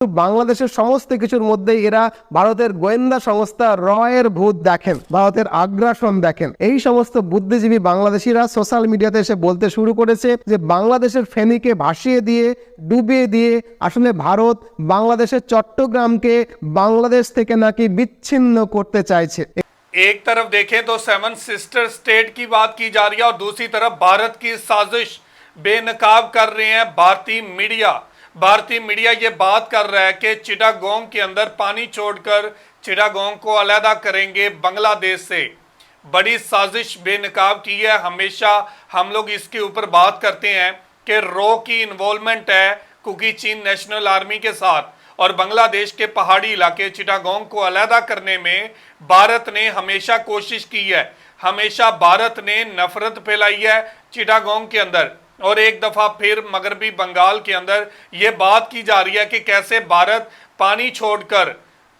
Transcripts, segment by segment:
বাংলাদেশের সমস্ত কিছুর মধ্যে এরা ভারতের গোয়েন্দা সংস্থা রয়ের ভূত দেখেন ভারতের আগ্রাসন দেখেন এই সমস্ত বুদ্ধিজীবী বাংলাদেশিরা সোশ্যাল মিডিয়াতে এসে বলতে শুরু করেছে যে বাংলাদেশের ফেনীকে ভাসিয়ে দিয়ে ডুবিয়ে দিয়ে আসলে ভারত বাংলাদেশের চট্টগ্রামকে বাংলাদেশ থেকে নাকি বিচ্ছিন্ন করতে চাইছে एक तरफ देखें तो सेवन सिस्टर स्टेट की बात की जा रही है और दूसरी तरफ भारत की साजिश बेनकाब कर रहे हैं भारतीय मीडिया भारतीय मीडिया ये बात कर रहा है कि चिटागोंग के अंदर पानी छोड़कर चिटागोंग को अलहदा करेंगे बांग्लादेश से। बड़ी साजिश बेनकाब की है। हमेशा हम लोग इसके ऊपर बात करते हैं कि रो की इन्वॉल्वमेंट है कुकी चीन नेशनल आर्मी के साथ और बांग्लादेश के पहाड़ी इलाके चिटागोंग को अलहदा करने में भारत ने हमेशा कोशिश की है। हमेशा भारत ने नफरत फैलाई है चिटागोंग के अंदर। और एक दफ़ा फिर मगरबी बंगाल के अंदर ये बात की जा रही है कि कैसे भारत पानी छोड़कर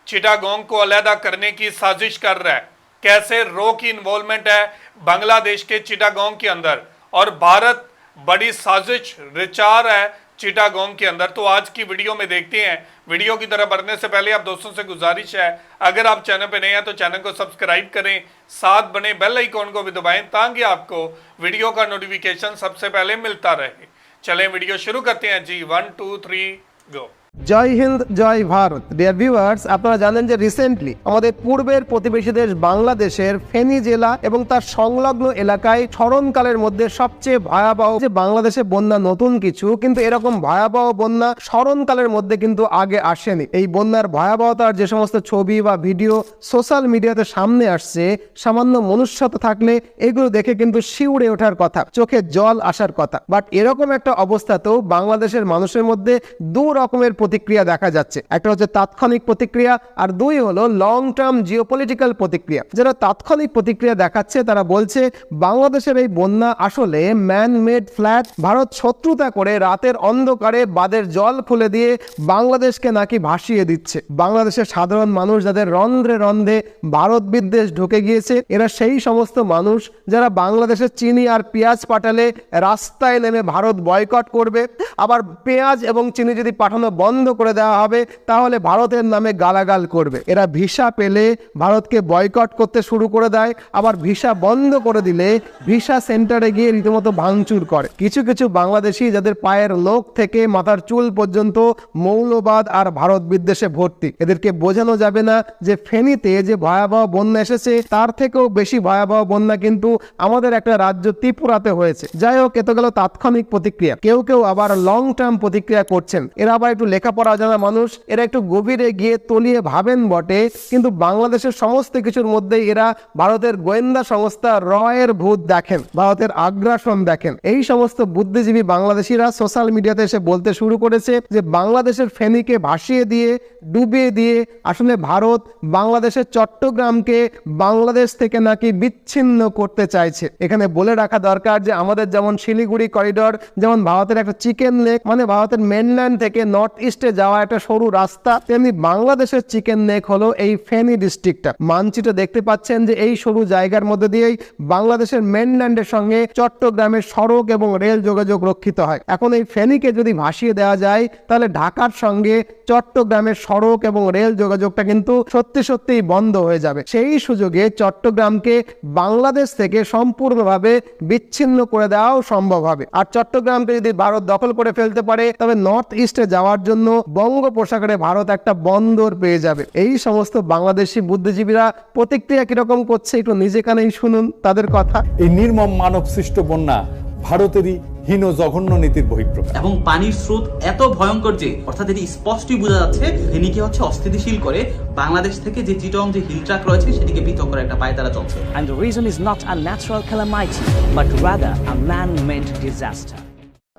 चिटागोंग को अलहदा करने की साजिश कर रहा है। कैसे रो की इन्वॉल्वमेंट है बांग्लादेश के चिटागोंग के अंदर। और भारत बड़ी साजिश रिचार है चिटागोंग के अंदर। तो आज की वीडियो में देखते हैं। वीडियो की तरह बढ़ने से पहले आप दोस्तों से गुजारिश है, अगर आप चैनल पर नए हैं तो चैनल को सब्सक्राइब करें, साथ बने बेल आइकॉन को भी दबाएँ, ताकि आपको वीडियो का नोटिफिकेशन सबसे पहले मिलता रहे। चलें वीडियो शुरू करते हैं। जी वन टू थ्री गो জয় হিন্দ, জয় ভারত। ডিয়ার ভিউয়ার্স আপনারা জানেন যে রিসেন্টলি আমাদের পূর্বের প্রতিবেশী দেশ বাংলাদেশের ফেনী জেলা এবং তার সংলগ্ন এলাকায় স্মরণকালের মধ্যে সবচেয়ে ভয়াবহ যে বাংলাদেশে বন্যা নতুন কিছু, কিন্তু এরকম ভয়াবহ বন্যা স্মরণকালের মধ্যে কিন্তু আগে আসেনি। এই বন্যার ভয়াবহতার যে সমস্ত ছবি বা ভিডিও সোশ্যাল মিডিয়াতে সামনে আসছে, সামান্য মনুষ্যতা থাকলে এগুলো দেখে কিন্তু শিউড়ে ওঠার কথা, চোখে জল আসার কথা। বাট এরকম একটা অবস্থাতেও বাংলাদেশের মানুষের মধ্যে দু রকমের প্রতিক্রিয়া দেখা যাচ্ছে। একটা হচ্ছে তাৎক্ষণিক প্রতিক্রিয়া আর দুই হলো লং টার্ম জিওপলিটিক্যাল প্রতিক্রিয়া। যারা তাৎক্ষণিক প্রতিক্রিয়া দেখাচ্ছে, তারা বলছে, বাংলাদেশের এই বন্যা আসলে ম্যান মেড ফ্ল্যাট ভারত শত্রুতা করে রাতের অন্ধকারে বাদের জল খুলে দিয়ে বাংলাদেশকে নাকি ভাসিয়ে দিচ্ছে। বাংলাদেশের সাধারণ মানুষ যাদের রন্ধ্রে রন্ধ্রে ভারত বিদ্বেষ ঢুকে গিয়েছে, এরা সেই সমস্ত মানুষ যারা বাংলাদেশের চিনি আর পেঁয়াজ পাঠালে রাস্তায় নেমে ভারত বয়কট করবে। আবার পেঁয়াজ এবং চিনি যদি পাঠানো বন্ধ করে দেওয়া হবে, তাহলে ভারতের নামে গালাগাল করবে। এরা ভিসা পেলে ভারতকে বয়কট করতে শুরু করে দেয়, আবার ভিসা বন্ধ করে দিলে ভিসা সেন্টারে গিয়ে রীতিমতো ভাঙচুর করে। কিছু কিছু বাংলাদেশি যাদের পায়ের লোক থেকে মাথার চুল পর্যন্ত মৌলবাদ আর ভারত বিদ্বেষে ভর্তি। এদেরকে বোঝানো যাবে না যে ফেনীতে যে ভয়াবহ বন্যা এসেছে, তার থেকেও বেশি ভয়াবহ বন্যা কিন্তু আমাদের একটা রাজ্য ত্রিপুরাতে হয়েছে। যাই হোক, এত গেল তাৎক্ষণিক প্রতিক্রিয়া। কেউ কেউ আবার লং টার্ম প্রতিক্রিয়া করছেন। এরা আবার একটু লেখাপড়া জানা মানুষ, এরা একটু গভীরে গিয়ে তলিয়ে ভাবেন বটে। কিন্তু বাংলাদেশের সমস্ত কিছুর মধ্যে এরা ভারতের গোয়েন্দা সংস্থা রয়ের ভূত দেখেন, ভারতের আগ্রাসন দেখেন। এই সমস্ত বুদ্ধিজীবী বাংলাদেশিরা সোশ্যাল মিডিয়াতে এসে বলতে শুরু করেছে যে, বাংলাদেশের ফেনীকে ভাসিয়ে দিয়ে, ডুবিয়ে দিয়ে আসলে ভারত বাংলাদেশের চট্টগ্রামকে বাংলাদেশ থেকে নাকি বিচ্ছিন্ন করতে চাইছে। এখানে বলে রাখা দরকার যে, আমাদের যেমন শিলিগুড়ি করিডর, যেমন ভারতের একটা চিকেন লেক মানে ভারতের মেনল্যান্ড থেকে নর্থ ইস্টে যাওয়া একটা সরু রাস্তা, তেমনি বাংলাদেশের চিকেন লেক হলো এই ফেনী ডিস্ট্রিক্টটা মানচিত্র দেখতে পাচ্ছেন যে এই সরু জায়গার মধ্যে দিয়েই বাংলাদেশের মেনল্যান্ডের সঙ্গে চট্টগ্রামের সড়ক এবং রেল যোগাযোগ রক্ষিত হয়। এখন এই ফেনীকে যদি ভাসিয়ে দেওয়া যায়, তাহলে ঢাকার সঙ্গে চট্টগ্রামের সড়ক এবং রেল যোগাযোগটা কিন্তু সত্যি সত্যিই বন্ধ হয়ে যাবে। সেই সুযোগে চট্টগ্রামকে বাংলাদেশ থেকে সম্পূর্ণভাবে বিচ্ছিন্ন করে দেওয়াও সম্ভব হবে। আর চট্টগ্রামকে যদি ভারত দখল করে ফেলতে পারে, তবে নর্থ ইস্টে যাওয়ার জন্য বঙ্গোপসাগরে ভারত একটা বন্দর পেয়ে যাবে। এই সমস্ত বাংলাদেশি বুদ্ধিজীবীরা প্রতিক্রিয়া কীরকম করছে একটু নিজে কানেই শুনুন তাদের কথা। এই নির্মম মানব সৃষ্ট বন্যা ভারতেরই হীন জঘন্য নীতির বহিঃপ্রকাশ। এবং পানির স্রোত এত ভয়ঙ্কর যে অর্থাৎ এটি স্পষ্টই বোঝা যাচ্ছে ফেনীকে হচ্ছে অস্থিতিশীল করে বাংলাদেশ থেকে যে চিটং যে হিল ট্রাক রয়েছে সেটিকে পৃথক করে একটা পায়তারা চলছে। And the reason is not a natural calamity, but rather a man-made disaster.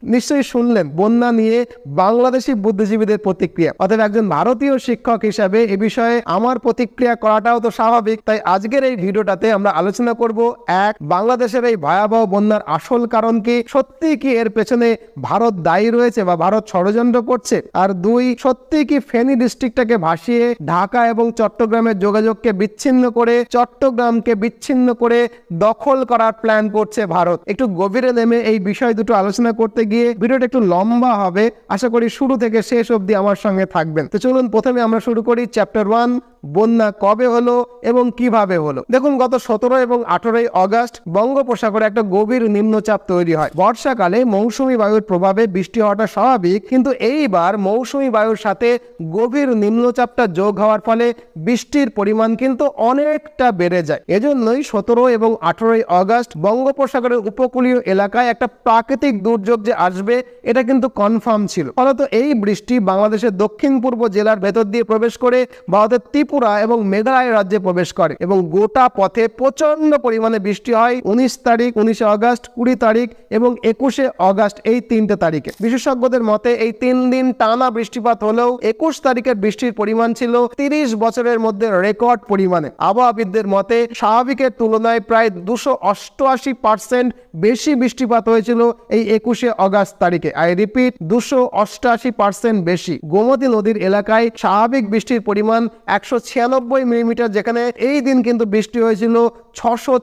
নিশ্চয়ই শুনলেন, বন্যা নিয়ে বাংলাদেশি বুদ্ধিজীবীদের প্রতিক্রিয়া। অতএব একজন ভারতীয় শিক্ষক হিসাবে এ বিষয়ে আমার প্রতিক্রিয়া করাটাও তো স্বাভাবিক। তাই আজকের এই ভিডিওটাতে আমরা আলোচনা করব, এক, বাংলাদেশের এই ভয়াবহ বন্যার আসল কারণ কি? সত্যি কি এর পেছনে ভারত দায়ী রয়েছে বা ভারত ষড়যন্ত্র করছে? আর দুই, সত্যি কি ফেনী ডিস্ট্রিক্টটাকে ভাসিয়ে ঢাকা এবং চট্টগ্রামের যোগাযোগকে বিচ্ছিন্ন করে, চট্টগ্রামকে বিচ্ছিন্ন করে দখল করার প্ল্যান করছে ভারত? একটু গভীরে নেমে এই বিষয় দুটো আলোচনা করতে গিয়ে ভিডিওটা একটু লম্বা হবে। আশা করি শুরু থেকে শেষ অব্দি আমার সঙ্গে থাকবেন। তো চলুন প্রথমে আমরা শুরু করি চ্যাপ্টার ওয়ান বন্যা কবে হলো এবং কীভাবে হলো? দেখুন, গত সতেরো এবং আঠারোই অগস্ট বঙ্গোপসাগরে একটা গভীর নিম্নচাপ তৈরি হয়। বর্ষাকালে মৌসুমী বায়ুর প্রভাবে বৃষ্টি হওয়াটা স্বাভাবিক, কিন্তু এইবার মৌসুমী বায়ুর সাথে গভীর নিম্নচাপটা যোগ হওয়ার ফলে বৃষ্টির পরিমাণ কিন্তু অনেকটা বেড়ে যায়। এজন্যই সতেরো এবং আঠারোই অগস্ট বঙ্গোপসাগরের উপকূলীয় এলাকায় একটা প্রাকৃতিক দুর্যোগ যে আসবে, এটা কিন্তু কনফার্ম ছিল। ফলত এই বৃষ্টি বাংলাদেশের দক্ষিণ পূর্ব জেলার ভেতর দিয়ে প্রবেশ করে ভারতের ত্রিপুরা এবং মেঘালয় রাজ্যে প্রবেশ করে এবং গোটা পথে প্রচণ্ড পরিমাণে বৃষ্টি হয় উনিশ তারিখ, উনিশে অগস্ট কুড়ি তারিখ এবং একুশে অগস্ট এই তিনটে তারিখে। বিশেষজ্ঞদের মতে এই তিন দিন টানা বৃষ্টিপাত হলেও একুশ তারিখের বৃষ্টির পরিমাণ ছিল তিরিশ বছরের মধ্যে রেকর্ড পরিমাণে। আবহাওয়াবিদদের মতে স্বাভাবিকের তুলনায় প্রায় দুশো অষ্টআশি পার্সেন্ট বেশি বৃষ্টিপাত হয়েছিল এই একুশে অগস্ট তারিখে। আই রিপিট, দুশো অষ্টআশি পার্সেন্ট বেশি। গোমতী নদীর এলাকায় স্বাভাবিক বৃষ্টির পরিমাণ একশো ছিয়ানব্বই মিলিমিটার যেখানে এই দিন কিন্তু বৃষ্টি হয়েছিল ছশো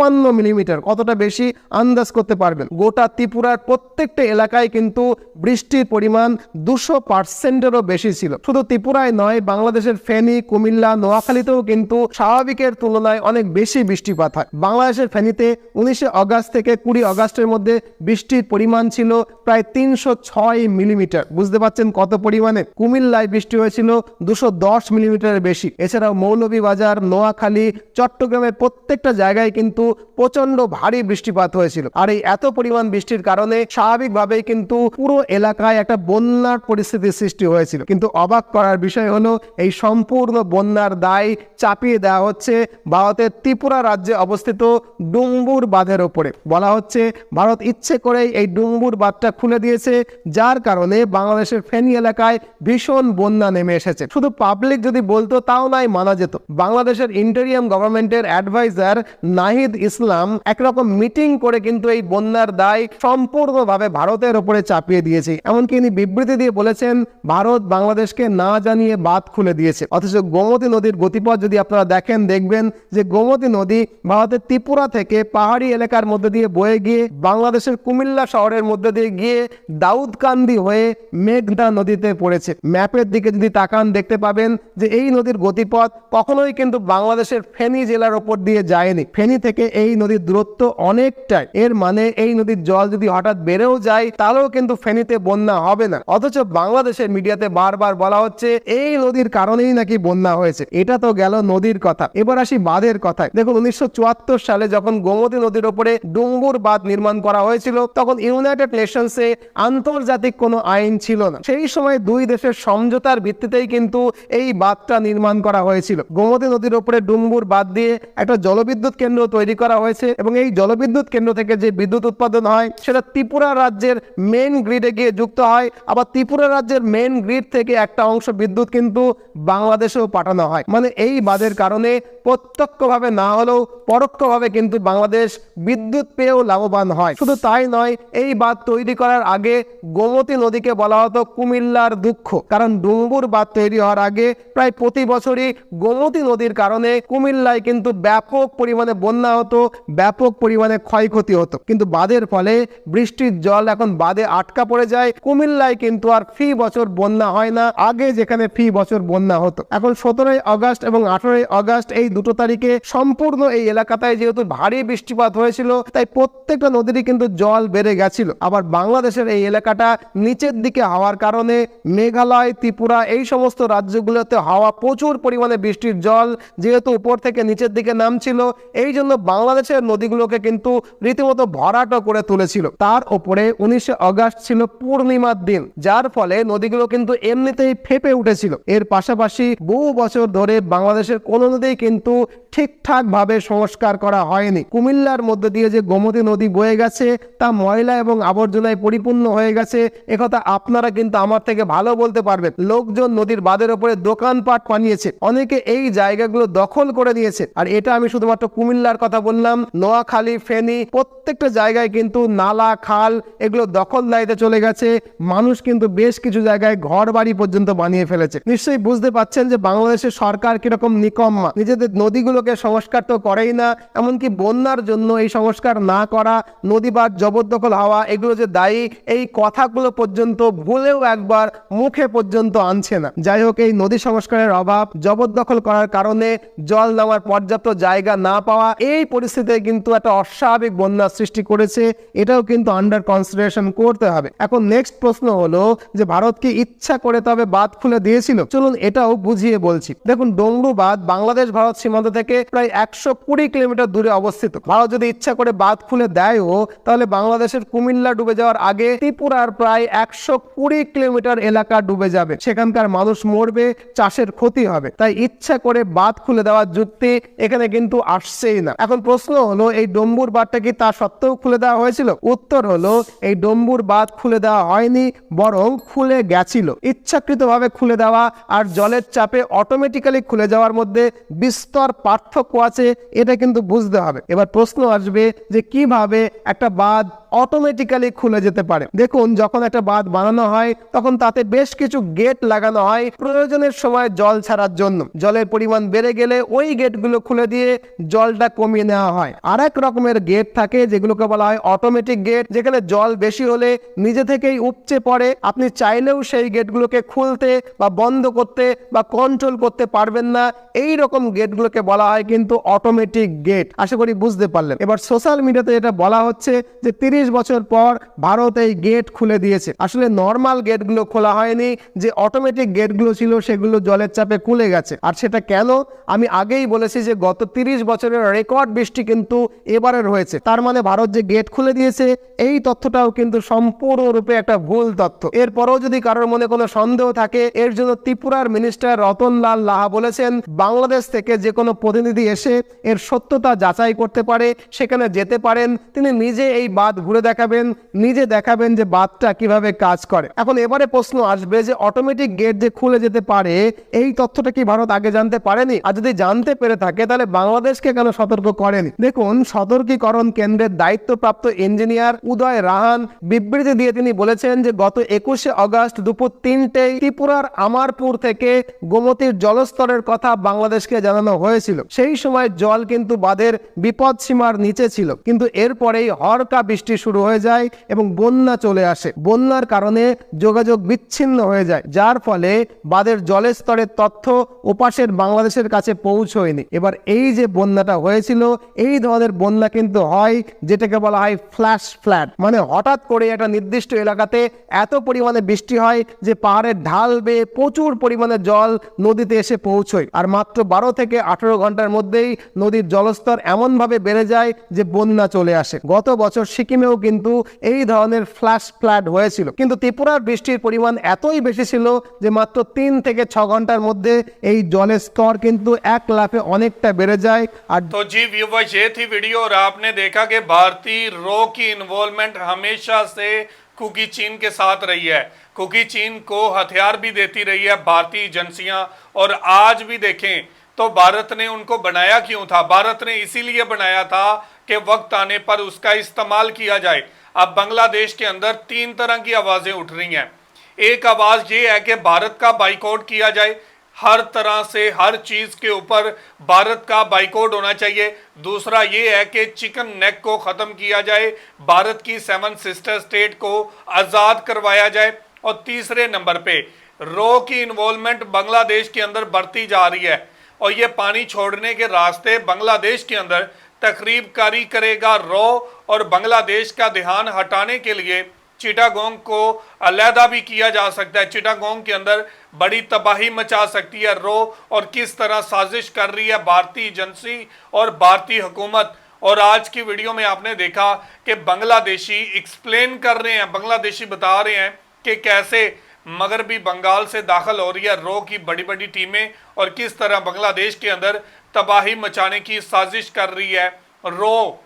ছাপ্পান্ন মিলিমিটার, কতটা বেশি আন্দাজ করতে পারবেন। গোটা ত্রিপুরার প্রত্যেকটা এলাকায় কিন্তু বৃষ্টির পরিমাণ দুশো পার্সেন্টেরও বেশি ছিল। শুধু ত্রিপুরায় নয়, বাংলাদেশের ফেনী, কুমিল্লা, নোয়াখালীতেও কিন্তু স্বাভাবিকের তুলনায় অনেক বেশি বৃষ্টিপাত হয়। বাংলাদেশের ফেনীতে উনিশে অগাস্ট থেকে কুড়ি অগাস্টের মধ্যে বৃষ্টির পরিমাণ ছিল প্রায় তিনশো ছয় মিলিমিটার। বুঝতে পারছেন কত পরিমাণে? কুমিল্লায় বৃষ্টি হয়েছিল দুশো দশ মিলিমিটারের বেশি। এছাড়াও মৌলভীবাজার, নোয়াখালী, চট্টগ্রামের প্রত্যেকটা জায়গায় কিন্তু প্রচণ্ড ভারী বৃষ্টিপাত হয়েছিল। আর এই এত পরিমাণ বৃষ্টির কারণে স্বাভাবিকভাবেই কিন্তু পুরো এলাকায় একটা বন্যার পরিস্থিতির সৃষ্টি হয়েছিল। কিন্তু অবাক করার বিষয় হলো, এই সম্পূর্ণ বন্যার দায় চাপিয়ে দেওয়া হচ্ছে ভারতের ত্রিপুরা রাজ্যে অবস্থিত ডুম্বুর বাঁধের ওপরে। বলা হচ্ছে, ভারত ইচ্ছে করেই এই ডুম্বুর বাঁধটা খুলে দিয়েছে, যার কারণে বাংলাদেশের ফেনী এলাকায় ভীষণ বন্যা নেমে এসেছে। শুধু পাবলিক যদি বলতো, তাও নাই মানা যেত। বাংলাদেশের ইন্টেরিয়াম গভর্নমেন্টের অ্যাডভাইজার নাহিদ ইসলাম একরকম মিটিং করে কিন্তু এই বন্যার দায় সম্পূর্ণভাবে ভারতের ওপরে চাপিয়ে দিয়েছে। এমনকি ইনি বিবৃতি দিয়ে বলেছেন, ভারত বাংলাদেশকে না জানিয়ে বাঁধ খুলে দিয়েছে। অথচ গোমতী নদীর গতিপথ যদি আপনারা দেখেন, দেখবেন যে গোমতী নদী ভারতের ত্রিপুরা থেকে পাহাড়ি এলাকার মধ্যে দিয়ে বয়ে গিয়ে, বাংলাদেশের কুমিল্লা শহরের মধ্যে দিয়ে গিয়ে দাউদকান্দি হয়ে মেঘনা নদীতে পড়েছে। ম্যাপের দিকে যদি তাকান, দেখতে পাবেন যে এই নদীর গতিপথ কখনোই কিন্তু বাংলাদেশের ফেনী জেলার ওপর দিয়ে যায়নি। ফেনী থেকে এই নদীর দূরত্ব অনেকটাই। এর মানে এই নদীর জল যদি হঠাৎ বেড়েও যায়, তাহলেও কিন্তু ফেনীতে বন্যা হবে না। অথচ বাংলাদেশের মিডিয়াতে বারবার বলা হচ্ছে, এই নদীর কারণেই নাকি বন্যা হয়েছে। এটা তো গেল নদীর কথা। এবার আসি বাঁধের কথায়। দেখুন, উনিশশো চুয়াত্তর সালে যখন গোমতী নদীর ওপরে ডুম্বুর বাঁধ নির্মাণ করা হয়েছিল, তখন ইউনাইটেড নেশনসে আন্তর্জাতিক কোনো আইন ছিল না। সেই সময় দুই দেশের সমঝোতার ভিত্তিতেই কিন্তু এই বাঁধটা নির্মাণ করা হয়েছিল। গোমতী নদীর ওপরে ডুম্বুর বাঁধ দিয়ে একটা জলবিদ্যুৎ কেন্দ্র তৈরি করা হয়েছে এবং এই জলবিদ্যুৎ কেন্দ্র থেকে যে বিদ্যুৎ উৎপাদন হয়, সেটা ত্রিপুরা রাজ্যের মেন গ্রিডে গিয়ে যুক্ত হয়। আবার ত্রিপুরা রাজ্যের মেন গ্রিড থেকে একটা অংশ বিদ্যুৎ কিন্তু বাংলাদেশেও পাঠানো হয়। মানে এই বাঁধের কারণে প্রত্যক্ষভাবে না হলেও পরোক্ষভাবে কিন্তু বাংলাদেশ বিদ্যুৎ পেয়েও লাভবান হয়। শুধু তাই নয়, এই বাঁধ তৈরি করার আগে গোমতী নদীকে বলা হতো কুমিল্লার দুঃখ। কারণ ডুম্বুর বাঁধ তৈরি হওয়ার আগে প্রায় প্রতি বছরই গোমতী নদীর কারণে কুমিল্লায় কিন্তু ব্যাপক পরিমাণে বন্যা হতো, ব্যাপক পরিমাণে ক্ষয়ক্ষতি হতো। কিন্তু বাঁধের ফলে বৃষ্টির জল এখন বাঁধে আটকা পড়ে যায়। কুমিল্লায় কিন্তু আর ফি বছর বন্যা হয় না, আগে যেখানে ফি বছর বন্যা হতো। এখন সতেরোই আগস্ট এবং আঠারোই আগস্ট এই দুটো তারিখে সম্পূর্ণ এই এলাকাটায় যেহেতু ভারী বৃষ্টিপাত হয়েছিল, তাই প্রত্যেকটা নদীরই কিন্তু জল বেড়ে গেছিল। আবার বাংলাদেশের এই এলাকাটা নিচের দিকে হওয়ার কারণে মেঘালয়, ত্রিপুরা এই সমস্ত রাজ্যগুলোতে হাওয়া প্রচুর পরিমাণে বৃষ্টির জল যেহেতু উপর থেকে নিচের দিকে নামছিল, এই জন্য বাংলাদেশের নদীগুলোকে কিন্তু রীতিমতো ভরাটো করে তুলেছিল। তার উপরে উনিশে অগাস্ট ছিল পূর্ণিমার দিন, যার ফলে নদীগুলো কিন্তু এমনিতেই ফেপে উঠেছিল। এর পাশাপাশি বহু বছর ধরে বাংলাদেশের কোনো নদী কিন্তু ঠিকঠাক ভাবে সংস্কার করা হয়নি। কুমিল্লার মধ্যে দিয়ে যে গোমতী নদী বয়ে গেছে, তা ময়লা এবং আবর্জনায় পরিপূর্ণ হয়ে গেছে একথা আপনারা কিন্তু আমার থেকে ভালো বলতে পারবেন। লোকজন নদীর বাঁধের ওপরে দোকানপাট বানিয়েছে। অনেকে এই জায়গাগুলো দখল করে নিয়েছে। আর এটা আমি শুধুমাত্র কুমিল্লার কথা বললাম, নোয়াখালী, ফেনী, প্রত্যেকটা জায়গায় কিন্তু নালা, খাল এগুলো দখলদারিতে চলে গেছে। মানুষ কিন্তু বেশ কিছু জায়গায় ঘর বাড়ি পর্যন্ত বানিয়ে ফেলেছে। নিশ্চয়ই বুঝতে পাচ্ছেন যে বাংলাদেশের সরকার কীরকম নিকম্মা। নিজেদের নদীগুলোকে সংস্কার তো করেই না, এমনকি বন্যার জন্য এই সংস্কার না করা নদী বাঁধ জবরদখল হওয়া, এগুলো যে দায়ী, এই কথাগুলো পর্যন্ত ভুলেও একবার মুখে পর্যন্ত আনছে না। যাই হোক, এই নদী সংস্কারের অভাব, জবরদখল করার কারণে জল নামার পর্যাপ্ত জায়গা না পাওয়া, এই পরিস্থিতিতে কিন্তু একটা অস্বাভাবিক বন্যা সৃষ্টি করেছে, এটাও কিন্তু আন্ডার কনসিডারেশন করতে হবে। এখন নেক্সট প্রশ্ন হলো যে ভারত কি ইচ্ছা করে তবে বাঁধ খুলে দিয়েছিল? চলুন এটাও বুঝিয়ে বলছি। দেখুন, ডোংরু বাঁধ বাংলাদেশ, ভারত সীমান্ত থেকে প্রায় একশো কুড়ি কিলোমিটার দূরে অবস্থিত। ভারত যদি ইচ্ছা করে বাঁধ খুলে দেয়ও, তাহলে বাংলাদেশের কুমিল্লা ডুবে যাওয়ার আগে ত্রিপুরার প্রায় একশো কুড়ি কিলোমিটার এলাকা ডুবে যাবে। সেখানকার মানুষ মরবে, চাষের ক্ষতি হবে। তাই ইচ্ছা করে বাঁধ খুলে দেওয়ার যুক্তি এখানে কিন্তু আসছেই না। এখন প্রশ্ন হলো, এই ডম্বুর বাঁধটা কি তা সত্ত্বেও খুলে দেওয়া হয়েছিল? উত্তর হলো, এই ডম্বুর বাঁধ খুলে দেওয়া হয়নি, বরং খুলে গেছিল। ইচ্ছাকৃতভাবে খুলে দেওয়া আর জলের চাপে অটোমেটিক্যালি খুলে যাওয়ার মধ্যে বিস্তর পার্থক্য আছে, এটা কিন্তু বুঝতে হবে। এবার প্রশ্ন আসবে যে কীভাবে একটা বাঁধ অটোমেটিক্যালি খুলে যেতে পারে। দেখুন, যখন একটা বাঁধ বানানো হয়, তখন তাতে বেশ কিছু গেট লাগানো হয় প্রয়োজনের সময় জল ছাড়ার জন্য। জলের পরিমাণ বেড়ে গেলে ওই গেটগুলো খুলে দিয়ে জলটা কমিয়ে নেওয়া হয়। আর এক রকমের গেট থাকে, যেগুলোকে বলা হয় অটোমেটিক গেট যেখানে জল বেশি হলে নিজে থেকেই উপচে পড়ে। আপনি চাইলেও সেই গেটগুলোকে খুলতে বা বন্ধ করতে বা কন্ট্রোল করতে পারবেন না। এই রকম গেটগুলোকে বলা হয় কিন্তু অটোমেটিক গেট আশা করি বুঝতে পারলেন। এবার সোশ্যাল মিডিয়াতে এটা বলা হচ্ছে যে তিরিশ বছর পর ভারত এই গেট খুলে দিয়েছে। আসলে নর্মাল গেটগুলো খোলা হয়নি, যে অটোমেটিক গেটগুলো ছিল সেগুলো জলের চাপে খুলে গেছে। আর সেটা কেন? আমি আগেই বলেছি যে গত তিরিশ বছরের রেকর্ড বৃষ্টি কিন্তু এবারের হয়েছে। তার মানে ভারত যে গেট খুলে দিয়েছে, এই তথ্যটাও কিন্তু সম্পূর্ণরূপে একটা ভুল তথ্য। এরপরেও যদি কারোর মনে কোনো সন্দেহ থাকে, এর জন্য ত্রিপুরার মিনিস্টার রতনলাল লাহা বলেছেন, বাংলাদেশ থেকে যে কোনো প্রতিনিধি এসে এর সত্যতা যাচাই করতে পারে, সেখানে যেতে পারেন। তিনি নিজে এই বাঁধ ঘুরে দেখাবেন, নিজে দেখাবেন যে বাঁধটা কীভাবে কাজ করে। এখন এবারে প্রশ্ন আসবে যে অটোমেটিক গেট যে খুলে যেতে পারে, এই তথ্যটা কি ভারত আগে জানতে পারেনি? আর যদি জানতে পেরে থাকে, তাহলে বাংলাদেশকে কেন সতর্ক করেনি? দেখুন, সতর্কীকরণ কেন্দ্রের দায়িত্বপ্রাপ্ত ইঞ্জিনিয়ার উদয় রাহান বিবৃতি দিয়ে তিনি বলেছেন যে গত একুশে অগস্ট দুপুর তিনটেই ত্রিপুরার আমারপুর থেকে গোমতীর জলস্তরের কথা বাংলাদেশকে জানানো হয়েছিল। সেই সময় জল কিন্তু বাঁধের বিপদ সীমার নিচে ছিল, কিন্তু এরপরেই হরকা বৃষ্টি শুরু হয়ে যায় এবং বন্যা চলে আসে। বন্যার কারণে যোগাযোগ বিচ্ছিন্ন হয়ে যায়, যার ফলে বাঁধের জলের স্তরের তথ্য ওপাশের বাংলাদেশের কাছে পৌঁছয়নি। এবার এই যে বন্যাটা হয়েছিল, এই ধরনের বন্যা কিন্তু হয়, যেটাকে বলা হয় ফ্ল্যাশ ফ্ল্যাট মানে হঠাৎ করে একটা নির্দিষ্ট এলাকাতে এত পরিমাণে বৃষ্টি হয় যে পাহাড়ের ঢাল বেয়ে প্রচুর পরিমাণে জল নদীতে এসে পৌঁছয়। আর মাত্র বারো থেকে আঠেরো ঘণ্টার মধ্যেই নদীর জলস্তর এমনভাবে বেড়ে যায় যে বন্যা চলে আসে। গত বছর সিকিমেও কিন্তু এই ধরনের ফ্ল্যাশ ফ্ল্যাট হয়েছিল কিন্তু ত্রিপুরার বৃষ্টির পরিমাণ এতই বেশি ছিল যে মাত্র তিন থেকে ছ ঘন্টার মধ্যে এই জলের স্তর কিন্তু এক লাফে অনেকটা বেড়ে যায় আর तो जी व्यूवर्स ये थी वीडियो और आपने देखा कि भारतीय रो की इन्वॉल्वमेंट हमेशा से कुकी चीन के साथ रही है कुकी चीन को हथियार भी देती रही है भारतीय एजेंसियां और आज भी देखें तो भारत ने उनको बनाया क्यों था भारत ने इसीलिए बनाया था कि वक्त आने पर उसका इस्तेमाल किया जाए। अब बांग्लादेश के अंदर तीन तरह की आवाज़ें उठ रही हैं। एक आवाज़ ये है कि भारत का बाइकआउट किया जाए। हर तरह से हर चीज़ के ऊपर भारत का बाइकआउट होना चाहिए। दूसरा ये है कि चिकन नेक को खत्म किया जाए। भारत की सेवन सिस्टर स्टेट को आज़ाद करवाया जाए। और तीसरे नंबर पे रो की इन्वॉल्वमेंट बांग्लादेश के अंदर बढ़ती जा रही है। और ये पानी छोड़ने के रास्ते बांग्लादेश के अंदर तकरीब कारी करेगा रो और बांग्लादेश का ध्यान हटाने के लिए चिटागोंग को अलहदा भी किया जा सकता है। चिटागोंग के अंदर बड़ी तबाही मचा सकती है रो और किस तरह साजिश कर रही है भारतीय एजेंसी और भारतीय हुकूमत। और आज की वीडियो में आपने देखा कि बांग्लादेशी एक्सप्लेन कर रहे हैं, बांग्लादेशी बता रहे हैं कि कैसे मगरबी बंगाल से दाखिल हो रही है रो की बड़ी बड़ी टीमें और किस तरह बांग्लादेश के अंदर तबाही मचाने की साजिश कर रही है। रो।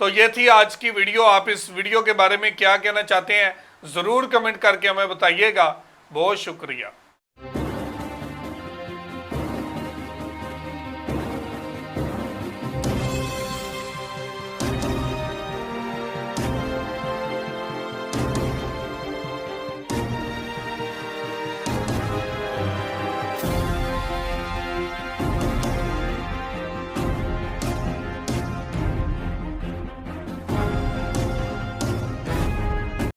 तो ये थी आज की वीडियो। आप इस वीडियो के बारे में क्या कहना चाहते हैं, ज़रूर कमेंट करके हमें बताइएगा। बहुत शुक्रिया।